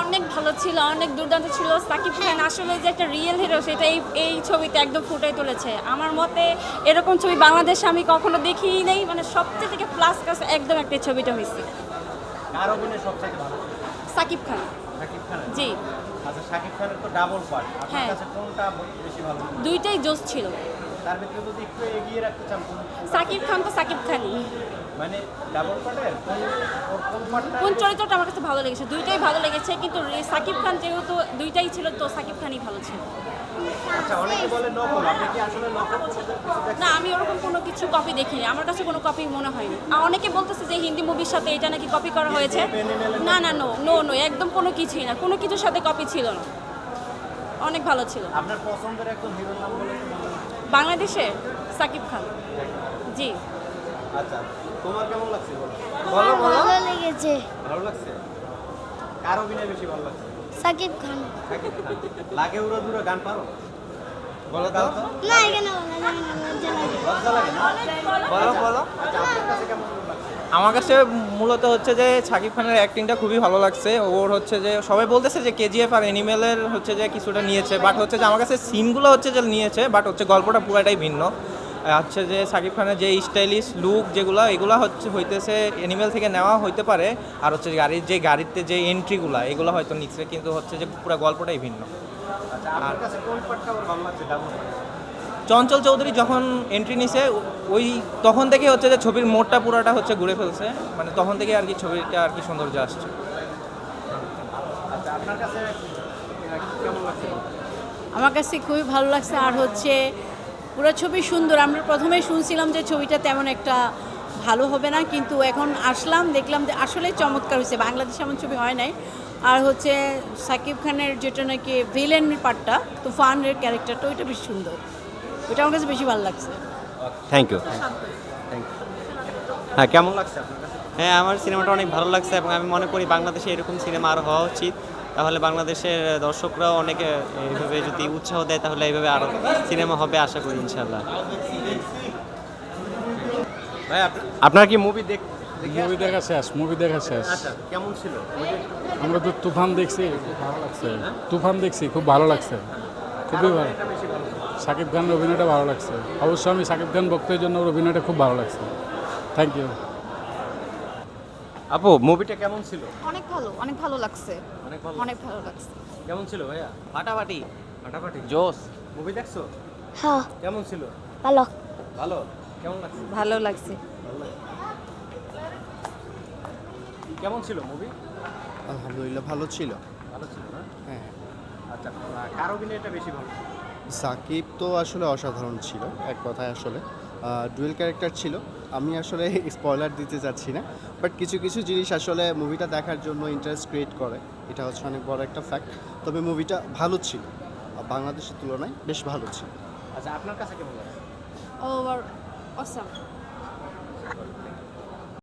অনেক ভালো ছিল অনেক দুর্দান্ত ছিল। সাকিব খান আসলে যে একটা রিয়েল হিরো সেটা এই এই ছবিতে একদম ফুটাই তুলেছে। আমার মতে এরকম ছবি বাংলাদেশে আমি কখনো দেখিই নেই মানে সবচেয়ে থেকে প্লাস কাছে একদম একটা ছবিটা হয়েছে। সাকিব খান। জি। আচ্ছা শাকিব খানের তো ডাবল পার্ট আপনার হ্যাঁ। কাছে কোনটা বেশি ভালো? দুইটাই জোস ছিল। তার ভিতরে যদি একটু এগিয়ে রাখতে চান সাকিব খান তো সাকিব খানই। কোন ওর কোন কোন চরিত্রটা আমার কাছে ভালো লেগেছে? দুইটাই ভালো লেগেছে কিন্তু সাকিব খান যেহেতু দুইটাই ছিল তো সাকিব খানই ভালো ছিল। আচ্ছা? না আমি ওরকম কোনো কিছু কপি দেখিনি আমার কাছে কোনো কপি মনে হয়নি। অনেকে বলতেছে যে হিন্দি মুভির সাথে এটা নাকি কপি করা হয়েছে। না না নো নো নো একদম কোনো কিছুই না কোনো কিছুর সাথে কপি ছিল না। অনেক ভালো ছিল। আপনার পছন্দের হিরোর নাম। বাংলাদেশে সাকিব খান। জি। আচ্ছা। তোমার কেমন লাগছে বলো? ভালো লেগেছে। ভালো লাগছে? কার অভিনয় বেশি ভালো লাগছে? সাকিব খান। শাকিব খান। লাগে উড়ো দুরো গান পারো? বলো তো। না এখানে লজ্জা লাগে লাগে না বলো বলো। আচ্ছা আপনার কাছে কেমন লাগছে? আমার কাছে মূলত হচ্ছে যে সাকিব খানের অ্যাক্টিংটা খুবই ভালো লাগছে। ওর হচ্ছে যে সবাই বলতেছে যে কেজিএফ আর অ্যানিমেলের হচ্ছে যে কিছুটা নিয়েছে। বাট হচ্ছে যে আমার কাছে সিনগুলো হচ্ছে যে নিয়েছে বাট হচ্ছে গল্পটা পুরাটাই ভিন্ন। হচ্ছে যে সাকিব খানের যে স্টাইলিশ লুক যেগুলো এগুলো হচ্ছে হইতেছে অ্যানিমেল থেকে নেওয়া হইতে পারে। আর হচ্ছে গাড়ির যে গাড়িতে যে এন্ট্রিগুলো এগুলো হয়তো নিচ্ছে কিন্তু হচ্ছে যে পুরো গল্পটাই ভিন্ন। আচ্ছা আপনার কাছে কোন পার্টটা ওর ভালো লাগছে ডাবল চঞ্চল চৌধুরী যখন এন্ট্রি নিছে ওই তখন থেকে হচ্ছে যে ছবির মোড়টা পুরোটা হচ্ছে ঘুরে ফেলছে। মানে তখন থেকে আর কি ছবিটা আর কি সৌন্দর্য আসছে। আচ্ছা আপনার কাছে আহ, কেমন লাগছে? আমার কাছে খুবই ভালো লাগছে। আর হচ্ছে পুরো ছবি সুন্দর। আমরা প্রথমে শুনছিলাম যে ছবিটা তেমন একটা ভালো হবে না কিন্তু এখন আসলাম দেখলাম যে আসলে চমৎকার হয়েছে। বাংলাদেশে এমন ছবি হয় নাই। আর হচ্ছে সাকিব খানের যেটা নাকি ভিলেন পার্টটা তো তুফানের ক্যারেক্টারটা ওইটা বেশ সুন্দর। ওইটা আমার কাছে বেশি ভালো লাগছে। থ্যাংক ইউ হ্যাঁ কেমন লাগছে হ্যাঁ আমার সিনেমাটা অনেক ভালো লাগছে এবং আমি মনে করি বাংলাদেশে এরকম সিনেমা আরও হওয়া উচিত। তাহলে বাংলাদেশের দর্শকরাও অনেক এইভাবে যদি উৎসাহ দেয় তাহলে এইভাবে আরও সিনেমা হবে আশা করি ইনশাল্লাহ ভাই আপনি- আপনার কি মুভি দেখ মুভি দেখা শেষ মুভি দেখা শেষ। আচ্ছা কেমন ছিল? আমরা তো তুফান দেখছি খুব ভালো লাগছে। তুফান দেখছি খুব ভালো লাগছে। খুবই ভালো? সাকিব খানের অভিনয়টা ভালো লাগছে। অবশ্যই আমি সাকিব খান ভক্তের জন্য ওর অভিনয়টা খুব ভালো লাগছে। থ্যাংক ইউ আপু মুভিটা কেমন ছিল? অনেক ভালো অনেক ভালো লাগছে। অনেক ভালো অনেক ভালো লাগছে। কেমন ছিল ভাইয়া? ফাটাফাটি? ফাটাফাটি। জোস মুভি দেখছ? হ্যাঁ। কেমন ছিল? ভালো। ভালো? কেমন লাগছে? ভালো লাগছে। কেমন ছিল মুভি আলহামদুলিল্লাহ ভালো ছিল। ভালো ছিল না? হ্যাঁ। আচ্ছা কার অভিনয়টা বেশি ভালো? সাকিব তো আসলে অসাধারণ ছিল এক কথায় আসলে। ডুয়েল ক্যারেক্টার ছিল। আমি আসলে স্পয়লার দিতে যাচ্ছি না। বাট কিছু কিছু জিনিস আসলে মুভিটা দেখার জন্য ইন্টারেস্ট ক্রিয়েট করে। এটা হচ্ছে অনেক বড় একটা ফ্যাক্ট তবে মুভিটা ভালো ছিল। বাংলাদেশের তুলনায় বেশ ভালো ছিল। আচ্ছা আপনার কাছে কেমন লাগে? Over awesome